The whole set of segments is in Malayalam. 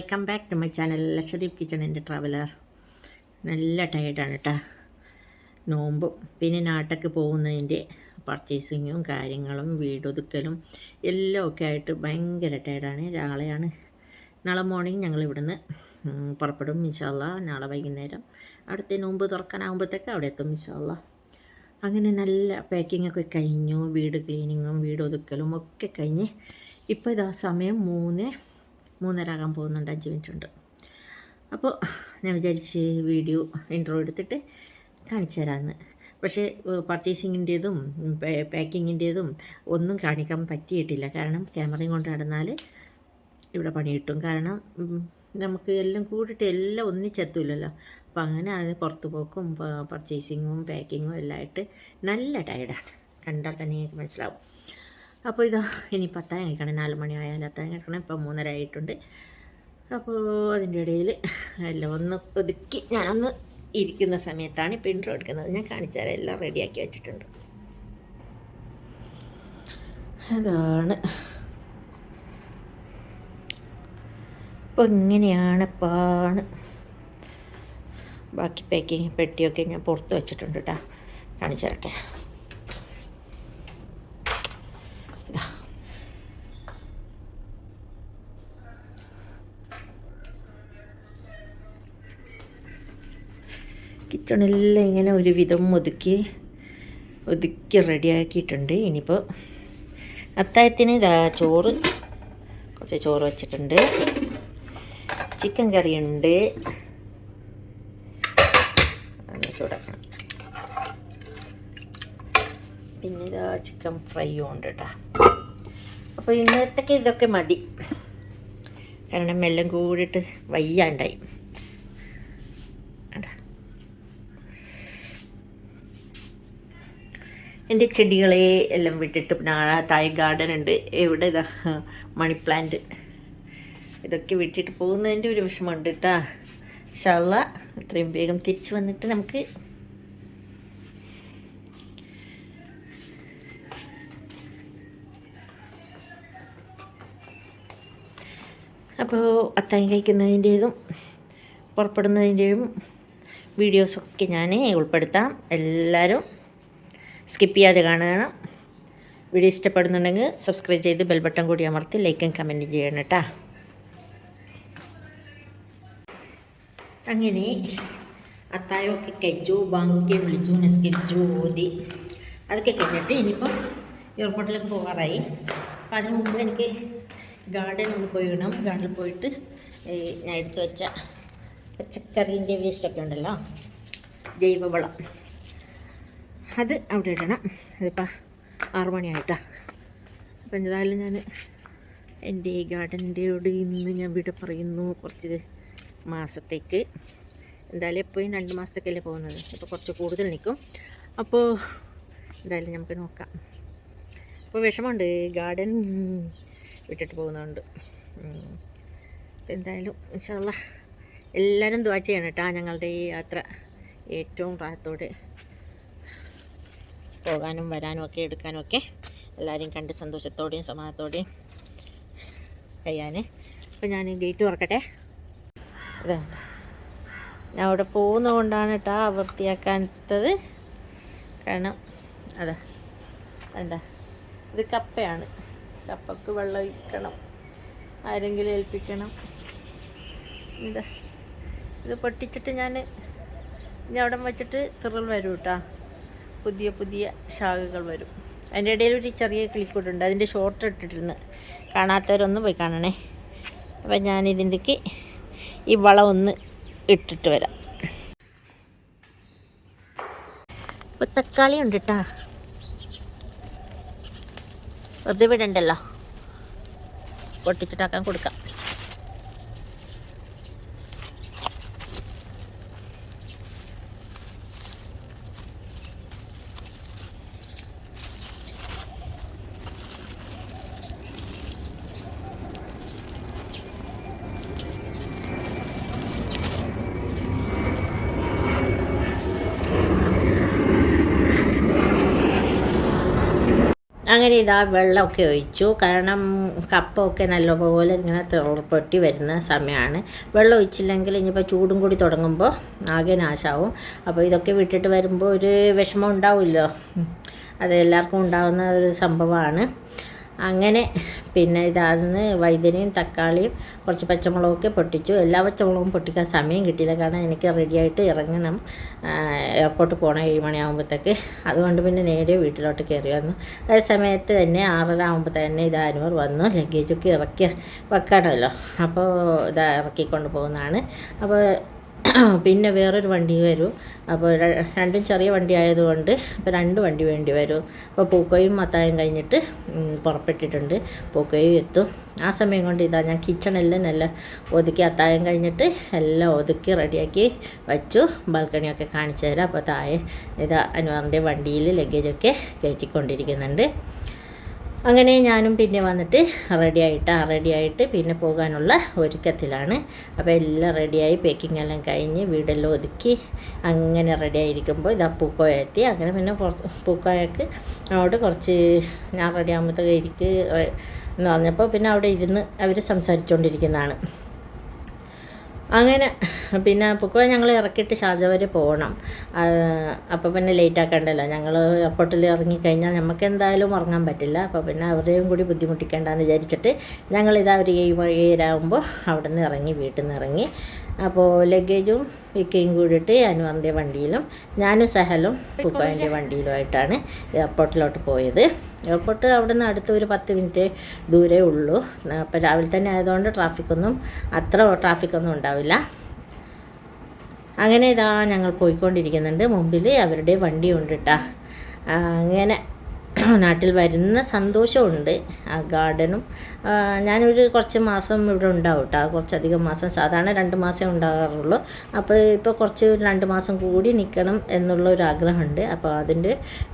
Welcome back to my channel Lakshadweep kitchen എന്റെ ട്രാവലർ നല്ല ടയർഡാണ് കേട്ടോ നോമ്പും പിന്നെ നാട്ടൊക്കെ പോകുന്നതിന്റെ പർച്ചേസിങ്ങും കാര്യങ്ങളും വീടൊതുക്കലും എല്ലാം ഒക്കെ ആയിട്ട് ഭയങ്കര ടയർഡാണ് നാളെയാണ് നാളെ മോർണിംഗ് ഞങ്ങൾ ഇവിടുന്ന് പുറപ്പെടും ഇൻഷാല്ല നാളെ വൈകുന്നേരം അവിടുത്തെ നോമ്പ് തുറക്കാനാകുമ്പോഴത്തേക്ക് അവിടെ എത്തും ഇൻഷാല്ല അങ്ങനെ നല്ല പാക്കിംഗ് ഒക്കെ കഴിഞ്ഞു. വീട് ക്ലീനിങ്ങും വീടൊതുക്കലും ഒക്കെ കഴിഞ്ഞ് ഇപ്പോൾ ഇതാ സമയം മൂന്ന് മൂന്നര ആകാൻ പോകുന്നുണ്ട് അഞ്ച് മിനിറ്റ് ഉണ്ട് അപ്പോൾ ഞാൻ വിചാരിച്ച് വീഡിയോ ഇൻട്രോ എടുത്തിട്ട് കാണിച്ചു തരാമെന്ന് പക്ഷേ പർച്ചേസിങ്ങിന്റേതും പാക്കിങ്ങിന്റേതും ഒന്നും കാണിക്കാൻ പറ്റിയിട്ടില്ല. കാരണം ക്യാമറയും കൊണ്ട് നടന്നാൽ ഇവിടെ പണി കിട്ടും. കാരണം നമുക്ക് എല്ലാം കൂടിയിട്ട് എല്ലാം ഒന്നിച്ചെത്തൂലല്ലോ. അപ്പോൾ അങ്ങനെ അത് പുറത്തു പോക്കും പർച്ചേസിങ്ങും പാക്കിങ്ങും എല്ലാം ആയിട്ട് നല്ല ടയർഡാണ് കണ്ടാൽ തന്നെ മനസ്സിലാവും. അപ്പോൾ ഇതാ ഇനി പത്താൻ കഴിക്കണം നാല് മണി അത്താൻ കഴിക്കണം. ഇപ്പം മൂന്നര ആയിട്ടുണ്ട് അപ്പോൾ അതിന്റെ ഇടയിൽ എല്ലാം ഒന്ന് ഒതുക്കി ഞാനൊന്ന് ഇരിക്കുന്ന സമയത്താണ് ഇപ്പോൾ ഇൻട്രോ എടുക്കുന്നത്. ഞാൻ കാണിച്ചാൽ എല്ലാം റെഡിയാക്കി വെച്ചിട്ടുണ്ട്. അതാണ്. അപ്പോൾ ഇങ്ങനെയാണ് പാണ് ബാക്കി പാക്കിങ് പെട്ടിയൊക്കെ ഞാൻ പുറത്ത് വെച്ചിട്ടുണ്ട് കേട്ടോ. കാണിച്ചു തരട്ടെ. കിച്ചണെല്ലാം ഇങ്ങനെ ഒരുവിധം ഒതുക്കി ഒതുക്കി റെഡിയാക്കിയിട്ടുണ്ട് ഇനിയിപ്പോൾ അത്തായത്തിന് ഇതാ ചോറ് കുറച്ച് ചോറ് വെച്ചിട്ടുണ്ട്. ചിക്കൻ കറിയുണ്ട് ചൂടാക്കണം പിന്നെ ഇതാ ചിക്കൻ ഫ്രൈയും ഉണ്ട് കേട്ടോ അപ്പോൾ ഇന്നത്തേക്ക് ഇതൊക്കെ മതി. കാരണം എല്ലാം കൂടിയിട്ട് വയ്യാണ്ടായി കണ്ടോ? എന്റെ ചെടികളെ എല്ലാം വിട്ടിട്ട് ആ താഴെ ഗാർഡൻ ഉണ്ട്. എവിടെ ഇതാ? Money plant. ഇതൊക്കെ വിട്ടിട്ട് പോകുന്നതിന്റെ ഒരു വിഷമമുണ്ട് കേട്ടാ ഷള്ള ഇത്രയും വേഗം തിരിച്ചു വന്നിട്ട് നമുക്ക് അപ്പോൾ അത്തായം കഴിക്കുന്നതിന്റേതും പുറപ്പെടുന്നതിന്റെയും വീഡിയോസൊക്കെ ഞാൻ ഉൾപ്പെടുത്താം. എല്ലാവരും സ്കിപ്പ് ചെയ്യാതെ കാണുകയാണ് വീഡിയോ ഇഷ്ടപ്പെടുന്നുണ്ടെങ്കിൽ സബ്സ്ക്രൈബ് ചെയ്ത് ബെൽ ബട്ടൺ കൂടി അമർത്തി ലൈക്കും കമന്റും ചെയ്യണം കേട്ടോ. അങ്ങനെ അത്തായമൊക്കെ കഴിച്ചു ബാങ്കൊക്കെ വിളിച്ചു നിസ്കരിച്ചു ഓതി. അതൊക്കെ കഴിഞ്ഞിട്ട് ഇനിയിപ്പോൾ എയർപോർട്ടിലേക്ക് പോകാറായി. അപ്പം അതിന് മുമ്പ് എനിക്ക് ഗാർഡൻ ഒന്ന് പോയി വിടണം ഗാർഡനിൽ പോയിട്ട് ഞാൻ എടുത്തു വെച്ച പച്ചക്കറീന്റെ വേസ്റ്റൊക്കെ ഉണ്ടല്ലോ ജൈവവളം. അത് അവിടെ ഇടണം. അതിപ്പോൾ ആറു മണിയായിട്ടാ. അപ്പം എന്തായാലും ഞാൻ എന്റെ ഈ ഗാർഡനിന്റെയോട് ഇന്ന് ഞാൻ വിട പറയുന്നു കുറച്ച് മാസത്തേക്ക്. എന്തായാലും എപ്പോഴും രണ്ട് മാസത്തേക്കല്ലേ പോകുന്നത്? അപ്പോൾ കുറച്ച് കൂടുതൽ നിൽക്കും. അപ്പോൾ എന്തായാലും നമുക്ക് നോക്കാം. അപ്പോൾ വിഷമമുണ്ട്. ഗാർഡൻ വിട്ടിട്ട് പോകുന്നതുകൊണ്ട്. അപ്പോൾ എന്തായാലും ഇൻഷാല്ല എല്ലാവരും ദ്വാ ചെയ്യണം കേട്ടോ ഞങ്ങളുടെ ഈ യാത്ര. ഏറ്റവും പ്രായത്തോടെ. പോകാനും വരാനും ഒക്കെ എടുക്കാനും ഒക്കെ എല്ലാവരെയും കണ്ട് സന്തോഷത്തോടെയും സമാധാനത്തോടെയും കഴിയാൻ അപ്പോൾ ഞാൻ ഗേറ്റ് തുറക്കട്ടെ. ഇതാണ് ഞാൻ അവിടെ പോകുന്നതുകൊണ്ടാണ് കേട്ടോ വൃത്തിയാക്കാത്തത്. കാരണം അതെ. വേണ്ട ഇത് കപ്പയാണ്. കപ്പക്ക് വെള്ളം ഒഴിക്കണം. ആരെങ്കിലും ഏൽപ്പിക്കണം. എന്താ ഇത് പൊട്ടിച്ചിട്ട് ഞാൻ ഇനി അവിടെ വെച്ചിട്ട് തിറൽ വരും കേട്ടോ പുതിയ പുതിയ ശാഖകൾ വരും. അതിന്റെ ഇടയിൽ ഒരു ചെറിയ കിളിക്കൂട്ടുണ്ട് അതിന്റെ ഷോർട്ട് ഇട്ടിട്ടിരുന്ന് കാണാത്തവരൊന്ന് പോയി കാണണേ. അപ്പം ഞാനിതിന്റെക്ക് ഈ വളം ഒന്ന് ഇട്ടിട്ട് വരാം. ഇപ്പം തക്കാളി ഉണ്ട് കേട്ടാ വെറുതെ വിടണ്ടല്ലോ. പൊട്ടിച്ചിട്ടാക്കാൻ കൊടുക്കാം. അങ്ങനെ ഇതാ വെള്ളമൊക്കെ ഒഴിച്ചു. കാരണം കപ്പമൊക്കെ നല്ലപോലെ ഇങ്ങനെ തിളപ്പൊട്ടി വരുന്ന സമയമാണ് വെള്ളം ഒഴിച്ചില്ലെങ്കിൽ ഇനിയിപ്പോൾ ചൂടും കൂടി തുടങ്ങുമ്പോൾ ആകെ നാശാവും. അപ്പോൾ ഇതൊക്കെ വിട്ടിട്ട് വരുമ്പോൾ ഒരു വിഷമം ഉണ്ടാവുമല്ലോ. അത് എല്ലാവർക്കും ഉണ്ടാകുന്ന ഒരു സംഭവമാണ്. അങ്ങനെ പിന്നെ ഇതാന്ന് വൈദ്യനയും തക്കാളിയും കുറച്ച് പച്ചമുളകൊക്കെ പൊട്ടിച്ചു. എല്ലാ പച്ചമുളകും പൊട്ടിക്കാൻ സമയം കിട്ടിയില്ല. കാരണം എനിക്ക് റെഡിയായിട്ട് ഇറങ്ങണം. എയർപോർട്ട് പോകണം ഏഴ് മണിയാകുമ്പോഴത്തേക്ക് അതുകൊണ്ട് പിന്നെ നേരെ വീട്ടിലോട്ട് കയറി വന്നു. അതേ സമയത്ത് തന്നെ ആറര ആകുമ്പോൾ തന്നെ ഇത് അനുവർ വന്നു. ലഗേജൊക്കെ ഇറക്കി വെക്കണമല്ലോ അപ്പോൾ ഇതാ ഇറക്കിക്കൊണ്ട് പോകുന്നതാണ്. അപ്പോൾ പിന്നെ വേറൊരു വണ്ടി വരും. അപ്പോൾ രണ്ടും ചെറിയ വണ്ടി ആയതുകൊണ്ട് അപ്പോൾ രണ്ട് വണ്ടി വേണ്ടി വരും. അപ്പോൾ പൂക്കോയും മത്തായും കഴിഞ്ഞിട്ട് പുറപ്പെട്ടിട്ടുണ്ട്. പൂക്കോയും എത്തും. ആ സമയം കൊണ്ട് ഇതാ ഞാൻ കിച്ചണെല്ലാം നല്ല ഒതുക്കി അത്തായം കഴിഞ്ഞിട്ട് എല്ലാം ഒതുക്കി റെഡിയാക്കി വച്ചു. ബാൽക്കണിയൊക്കെ കാണിച്ചു തരാം. അപ്പോൾ താഴെ ഇതാ അനുവാറിന്റെ വണ്ടിയിൽ ലഗേജൊക്കെ കയറ്റിക്കൊണ്ടിരിക്കുന്നുണ്ട്. അങ്ങനെ ഞാനും പിന്നെ വന്നിട്ട് റെഡി ആയിട്ട് റെഡി ആയിട്ട് പിന്നെ പോകാനുള്ള ഒരുക്കത്തിലാണ്. അപ്പോൾ എല്ലാം റെഡിയായി പേക്കിംഗ് എല്ലാം കഴിഞ്ഞ് വീടെല്ലാം ഒതുക്കി അങ്ങനെ റെഡി ആയിരിക്കുമ്പോൾ ഇതാ പൂക്കോയ എത്തി. അങ്ങനെ പിന്നെ പൂക്കോയക്ക് അവിടെ കുറച്ച് ഞാൻ റെഡി ആകുമ്പോഴത്തേക്ക് ഇരിക്ക് എന്ന് പറഞ്ഞപ്പോൾ പിന്നെ അവിടെ ഇരുന്ന് അവർ സംസാരിച്ചുകൊണ്ടിരിക്കുന്നതാണ്. അങ്ങനെ പിന്നെ പൊക്കോ ഞങ്ങൾ ഇറക്കിയിട്ട് ഷാർജ വരെ പോകണം. അപ്പോൾ പിന്നെ ലേറ്റ് ആക്കണ്ടല്ലോ. ഞങ്ങൾ എയർപോർട്ടിൽ ഇറങ്ങിക്കഴിഞ്ഞാൽ നമുക്ക് എന്തായാലും ഉറങ്ങാൻ പറ്റില്ല. അപ്പോൾ പിന്നെ അവരെയും കൂടി ബുദ്ധിമുട്ടിക്കേണ്ടെന്ന് വിചാരിച്ചിട്ട് ഞങ്ങളിതാ ഒരു ഏഴ് ഏഴരാകുമ്പോൾ അവിടെ നിന്ന് ഇറങ്ങി വീട്ടിൽ നിന്ന് ഇറങ്ങി. അപ്പോൾ ലഗേജും വിക്കയും കൂടിയിട്ട് അനുവറിന്റെ വണ്ടിയിലും ഞാനും സഹലും കുക്കോന്റെ വണ്ടിയിലുമായിട്ടാണ് എയർപോർട്ടിലോട്ട് പോയത്. എയർപോർട്ട് അവിടെ നിന്ന് അടുത്ത് ഒരു പത്ത് മിനിറ്റ് ദൂരേ ഉള്ളൂ. അപ്പോൾ രാവിലെ തന്നെ ആയതുകൊണ്ട് ട്രാഫിക്കൊന്നും അത്ര ട്രാഫിക്കൊന്നും ഉണ്ടാവില്ല. അങ്ങനെ ഇതാ ഞങ്ങൾ പോയിക്കൊണ്ടിരിക്കുന്നുണ്ട്. മുമ്പിൽ അവരുടെ വണ്ടി ഉണ്ട് കേട്ടോ അങ്ങനെ നാട്ടിൽ വരുന്ന സന്തോഷമുണ്ട്. ആ ഗാർഡനും ഞാനൊരു കുറച്ച് മാസം ഇവിടെ ഉണ്ടാവും കേട്ടോ കുറച്ചധികം മാസം സാധാരണ രണ്ട് മാസമേ ഉണ്ടാകാറുള്ളൂ. അപ്പോൾ ഇപ്പോൾ കുറച്ച് രണ്ട് മാസം കൂടി നിൽക്കണം എന്നുള്ള ഒരു ആഗ്രഹമുണ്ട് അപ്പോൾ അതിന്റെ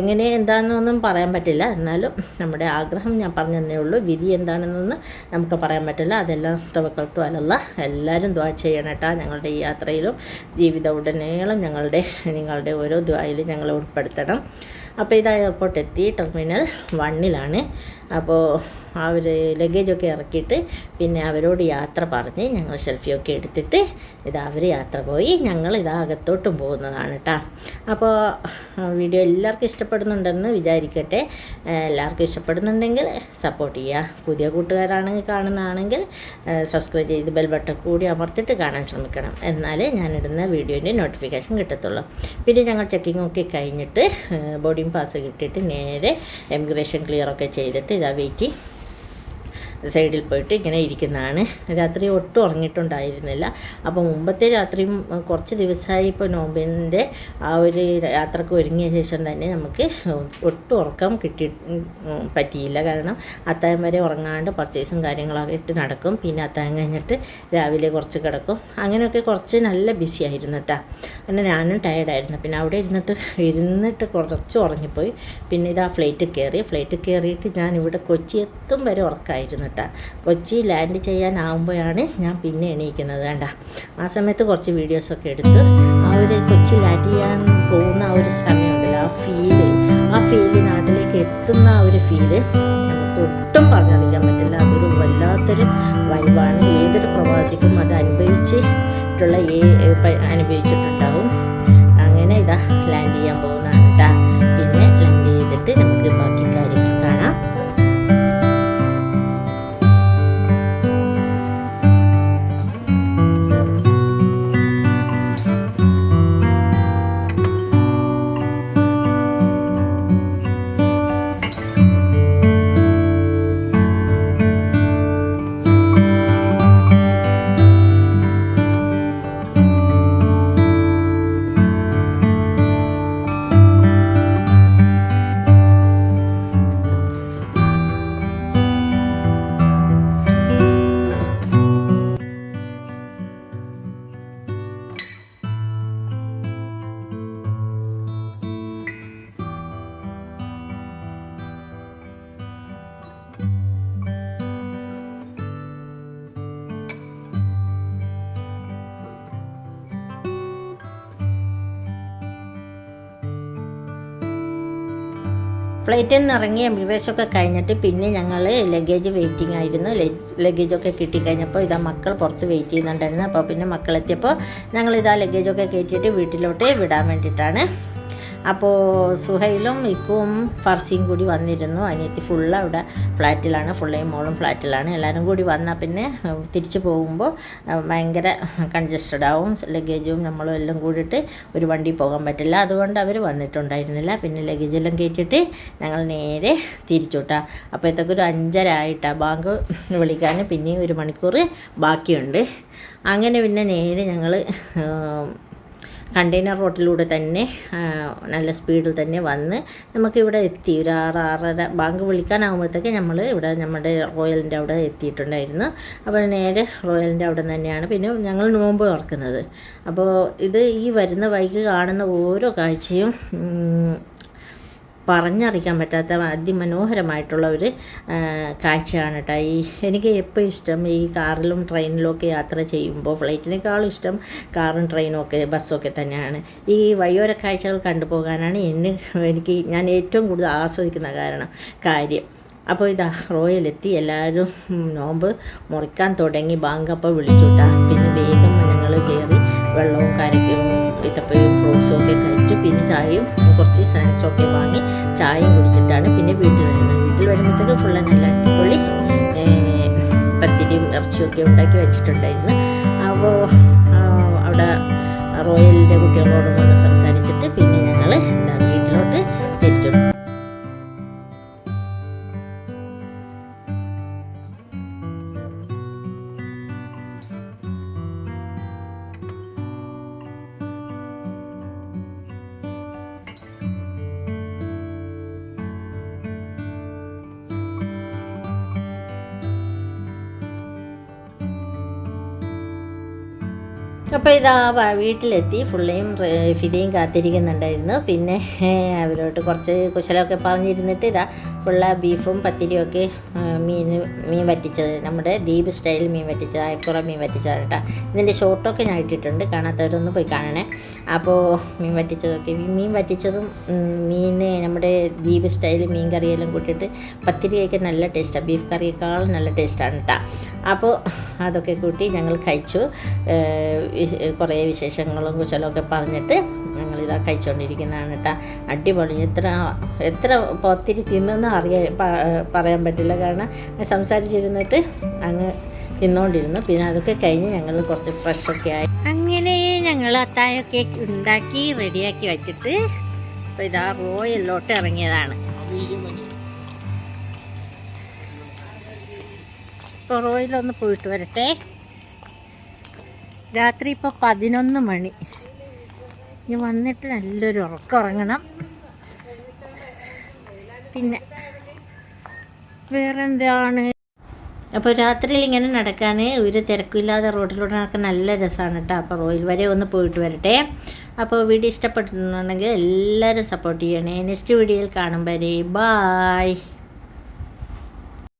എങ്ങനെ എന്താണെന്നൊന്നും പറയാൻ പറ്റില്ല. എന്നാലും നമ്മുടെ ആഗ്രഹം ഞാൻ പറഞ്ഞതേ ഉള്ളൂ. വിധി എന്താണെന്നൊന്നും നമുക്ക് പറയാൻ പറ്റില്ല. അതെല്ലാം തവക്കൽത്തു അലല്ല എല്ലാവരും ദ്വാ ചെയ്യണം കേട്ടോ ഞങ്ങളുടെ ഈ യാത്രയിലും ജീവിത ഉടനീളം ഞങ്ങളുടെ നിങ്ങളുടെ ഓരോ ദ്വായിലും ഞങ്ങളെ ഉൾപ്പെടുത്തണം. അപ്പോൾ ഇത് എയർപോർട്ട് എത്തി. ടെർമിനൽ വണ്ണിലാണ് അപ്പോൾ അവർ ലഗേജൊക്കെ ഇറക്കിയിട്ട് പിന്നെ അവരോട് യാത്ര പറഞ്ഞ് ഞങ്ങൾ സെൽഫിയൊക്കെ എടുത്തിട്ട് ഇതാ അവർ യാത്ര പോയി. ഞങ്ങൾ ഇതാ അകത്തോട്ടും പോകുന്നതാണ് കേട്ടോ അപ്പോൾ വീഡിയോ എല്ലാവർക്കും ഇഷ്ടപ്പെടുന്നുണ്ടെന്ന് വിചാരിക്കട്ടെ. എല്ലാവർക്കും ഇഷ്ടപ്പെടുന്നുണ്ടെങ്കിൽ സപ്പോർട്ട് ചെയ്യുക. പുതിയ കൂട്ടുകാരാണെങ്കിൽ കാണുന്നതാണെങ്കിൽ സബ്സ്ക്രൈബ് ചെയ്ത് ബെൽ ബട്ടൺ കൂടി അമർത്തിട്ട് കാണാൻ ശ്രമിക്കണം. എന്നാലേ ഞാനിടുന്ന വീഡിയോന്റെ നോട്ടിഫിക്കേഷൻ കിട്ടത്തുള്ളൂ. പിന്നെ ഞങ്ങൾ ചെക്കിംഗ് ഒക്കെ കഴിഞ്ഞിട്ട് ബോർഡിംഗ് പാസ് കിട്ടിയിട്ട് നേരെ എമിഗ്രേഷൻ ക്ലിയർ ഒക്കെ ചെയ്തിട്ട് ഇതാ വെയിറ്റ് സൈഡിൽ പോയിട്ട് ഇങ്ങനെ ഇരിക്കുന്നതാണ്. രാത്രി ഒട്ടും ഉറങ്ങിയിട്ടുണ്ടായിരുന്നില്ല. അപ്പോൾ മുമ്പത്തെ രാത്രിയും കുറച്ച് ദിവസമായി ഇപ്പോൾ നോമ്പിന്റെ ആ ഒരു യാത്രയ്ക്ക് ഒരുങ്ങിയ ശേഷം തന്നെ നമുക്ക് ഒട്ടും ഉറക്കം കിട്ടി പറ്റിയില്ല. കാരണം അത്തായം വരെ ഉറങ്ങാണ്ട് പർച്ചേസും കാര്യങ്ങളൊക്കെ ഇട്ട് നടക്കും. പിന്നെ അത്തായം കഴിഞ്ഞിട്ട് രാവിലെ കുറച്ച് കിടക്കും. അങ്ങനെയൊക്കെ കുറച്ച് നല്ല ബിസി ആയിരുന്നു കേട്ടോ അങ്ങനെ ഞാനും ടയർഡായിരുന്നു പിന്നെ അവിടെ ഇരുന്നിട്ട് ഇരുന്നിട്ട് കുറച്ച് ഉറങ്ങിപ്പോയി. പിന്നെ ഇതാ ഫ്ലൈറ്റ് കയറി. ഫ്ലൈറ്റ് കയറിയിട്ട് ഞാൻ ഇവിടെ കൊച്ചി എത്തും വരെ ഉറക്കമായിരുന്നു കേട്ടോ. കൊച്ചി ലാൻഡ് ചെയ്യാനാവുമ്പോഴാണ് ഞാൻ പിന്നെ എണീക്കുന്നത് വേണ്ട ആ സമയത്ത് കുറച്ച് വീഡിയോസൊക്കെ എടുത്ത് ആ ഒരു കൊച്ചി ലാൻഡ് ചെയ്യാൻ പോകുന്ന ആ ഒരു സമയമുണ്ടല്ലോ ആ ഫീൽ ആ ഫീൽ നാട്ടിലേക്ക് എത്തുന്ന ആ ഒരു ഫീൽ നമുക്ക് ഒട്ടും പറഞ്ഞറിയിക്കാൻ പറ്റില്ല. അതൊരു വല്ലാത്തൊരു വൈബാണ് ഏതൊരു പ്രവാസിക്കും അത് അനുഭവിച്ചിട്ടുള്ള ഏ അനുഭവിച്ചിട്ടുണ്ടാവും ഫ്ലൈറ്റിൽ നിന്ന് ഇറങ്ങി ഒക്കെ കഴിഞ്ഞിട്ട് പിന്നെ ഞങ്ങൾ ലഗേജ് വെയിറ്റിംഗ് ആയിരുന്നു. ലഗേജൊക്കെ കിട്ടിക്കഴിഞ്ഞപ്പോൾ ഇതാ മക്കൾ പുറത്ത് വെയിറ്റ് ചെയ്യുന്നുണ്ടായിരുന്നു അപ്പോൾ പിന്നെ മക്കളെത്തിയപ്പോൾ ഞങ്ങൾ ഇതാ ലഗേജൊക്കെ കയറ്റിയിട്ട് വീട്ടിലോട്ട് വിടാൻ വേണ്ടിയിട്ടാണ്. അപ്പോൾ സുഹൈലും ഇക്കും ഫർസിയും കൂടി വന്നിരുന്നു. അനിയത്തി ഫുള്ള് അവിടെ ഫ്ലാറ്റിലാണ് ഫുള്ളയും മോളും ഫ്ലാറ്റിലാണ്. എല്ലാവരും കൂടി വന്നാൽ പിന്നെ തിരിച്ചു പോകുമ്പോൾ ഭയങ്കര കൺജസ്റ്റഡ് ആവും. ലഗേജും നമ്മളും എല്ലാം കൂടിയിട്ട് ഒരു വണ്ടി പോകാൻ പറ്റില്ല. അതുകൊണ്ട് അവർ വന്നിട്ടുണ്ടായിരുന്നില്ല. പിന്നെ ലഗേജെല്ലാം കയറ്റിയിട്ട് ഞങ്ങൾ നേരെ തിരിച്ചുവിട്ടാ അപ്പോഴത്തേക്ക് ഒരു അഞ്ചര ആയിട്ടാ ബാങ്ക് വിളിക്കാൻ. പിന്നെയും ഒരു മണിക്കൂർ ബാക്കിയുണ്ട്. അങ്ങനെ പിന്നെ നേരെ ഞങ്ങൾ കണ്ടെയ്നർ റോട്ടിലൂടെ തന്നെ നല്ല സ്പീഡിൽ തന്നെ വന്ന് നമുക്കിവിടെ എത്തി. ഒരു ആറ് ആറര ബാങ്ക് വിളിക്കാനാകുമ്പോഴത്തേക്ക് നമ്മൾ ഇവിടെ നമ്മുടെ റോയലിന്റെ അവിടെ എത്തിയിട്ടുണ്ടായിരുന്നു. അപ്പോൾ നേരെ റോയലിന്റെ അവിടെ തന്നെയാണ് പിന്നെ ഞങ്ങൾ നോമ്പ് തുറക്കുന്നത്. അപ്പോൾ ഇത് ഈ വരുന്ന വൈകി കാണുന്ന ഓരോ കാഴ്ചയും പറഞ്ഞറിയിക്കാൻ പറ്റാത്ത അതിമനോഹരമായിട്ടുള്ള ഒരു കാഴ്ചയാണ് കേട്ടോ. ഈ എനിക്ക് എപ്പോൾ ഇഷ്ടം ഈ കാറിലും ട്രെയിനിലും ഒക്കെ യാത്ര ചെയ്യുമ്പോൾ ഫ്ലൈറ്റിനേക്കാളും ഇഷ്ടം കാറും ട്രെയിനും ഒക്കെ ബസ്സൊക്കെ തന്നെയാണ്. ഈ വഴിയോര കാഴ്ചകൾ കണ്ടുപോകാനാണ് എന്നെ എനിക്ക് ഞാൻ ഏറ്റവും കൂടുതൽ ആസ്വദിക്കുന്ന കാരണം കാര്യം. അപ്പോൾ ഇതാ റോയലെത്തി. എല്ലാവരും നോമ്പ് മുറിക്കാൻ തുടങ്ങി. ബാങ്ക് വിളിച്ചു വിളിച്ചുട്ടാ പിന്നെ വേഗം ഞങ്ങൾ കയറി വെള്ളവും കരയ്ക്കും. ചായയും കുറച്ച് സ്നാക്സൊക്കെ വാങ്ങി ചായയും കുടിച്ചിട്ടാണ് പിന്നെ വീട്ടിൽ വരുന്നത്. വീട്ടിൽ വരുമ്പോഴത്തേക്ക് ഫുൾ നല്ല അടിപൊളി പത്തിരിയും ഇറച്ചിയൊക്കെ ഉണ്ടാക്കി വെച്ചിട്ടുണ്ടായിരുന്നു. അപ്പോൾ അവിടെ റോയലിന്റെ കുട്ടികളോടും കൂടെ സംസാരിച്ചിട്ട് പിന്നെ ഞങ്ങൾ അപ്പോൾ ഇതാ വീട്ടിലെത്തി. ഫുള്ളയും ഫിദയും കാത്തിരിക്കുന്നുണ്ടായിരുന്നു. പിന്നെ അവരോട്ട് കുറച്ച് കുശലമൊക്കെ പറഞ്ഞിരുന്നിട്ട് ഇതാ ഫുള്ള ബീഫും പത്തിരിയും ഒക്കെ മീൻ മീൻ വറ്റിച്ചത്. നമ്മുടെ ദീപ് സ്റ്റൈൽ മീൻ വറ്റിച്ചത് അയക്കുറ മീൻ വറ്റിച്ചതാണ് കേട്ടോ. ഇതിന്റെ ഷോർട്ടൊക്കെ ഞാൻ ഇട്ടിട്ടുണ്ട്. കാണാത്തവരൊന്ന് പോയി കാണണേ. അപ്പോൾ മീൻ വറ്റിച്ചതൊക്കെ മീൻ വറ്റിച്ചതും മീൻ നമ്മുടെ ദീപ് സ്റ്റൈൽ മീൻ കറിയെല്ലാം കൂട്ടിയിട്ട് പത്തിരിയൊക്കെ നല്ല ടേസ്റ്റാണ് ബീഫ് കറിയേക്കാളും നല്ല ടേസ്റ്റാണ് കേട്ടോ. അപ്പോൾ അതൊക്കെ കൂട്ടി ഞങ്ങൾ കഴിച്ചു. കുറേ വിശേഷങ്ങളും കുശലമൊക്കെ പറഞ്ഞിട്ട് ഞങ്ങളിതാ കഴിച്ചുകൊണ്ടിരിക്കുന്നതാണ് കേട്ടോ അടിപൊളി. എത്ര എത്ര ഒത്തിരി തിന്നെന്ന് അറിയാൻ പറയാൻ പറ്റില്ല. കാരണം സംസാരിച്ചിരുന്നിട്ട് അങ്ങ് തിന്നുകൊണ്ടിരുന്നു പിന്നെ അതൊക്കെ കഴിഞ്ഞ് ഞങ്ങൾ കുറച്ച് ഫ്രഷൊക്കെ ആയി. അങ്ങനെ ഞങ്ങൾ അത്തായൊക്കെ ഉണ്ടാക്കി റെഡിയാക്കി വച്ചിട്ട് അപ്പോൾ ഇതാ റോയലിലോട്ട് ഇറങ്ങിയതാണ്. ഇപ്പോൾ റോയിലൊന്ന് പോയിട്ട് വരട്ടെ. രാത്രി ഇപ്പോൾ പതിനൊന്ന് മണി. ഇനി വന്നിട്ട് നല്ലൊരു ഉറക്കം ഉറങ്ങണം പിന്നെ വേറെ എന്താണ് അപ്പോൾ രാത്രിയിൽ ഇങ്ങനെ നടക്കാൻ ഒരു തിരക്കില്ലാതെ റോഡിലൂടെ നടക്കാൻ നല്ല രസമാണ് കേട്ടോ അപ്പോൾ റോയിൽ വരെ ഒന്ന് പോയിട്ട് വരട്ടെ. അപ്പോൾ വീഡിയോ ഇഷ്ടപ്പെട്ടിട്ടുണ്ടെങ്കിൽ എല്ലാവരും സപ്പോർട്ട് ചെയ്യണേ. നെക്സ്റ്റ് വീഡിയോയിൽ കാണും വരെ. ബായ്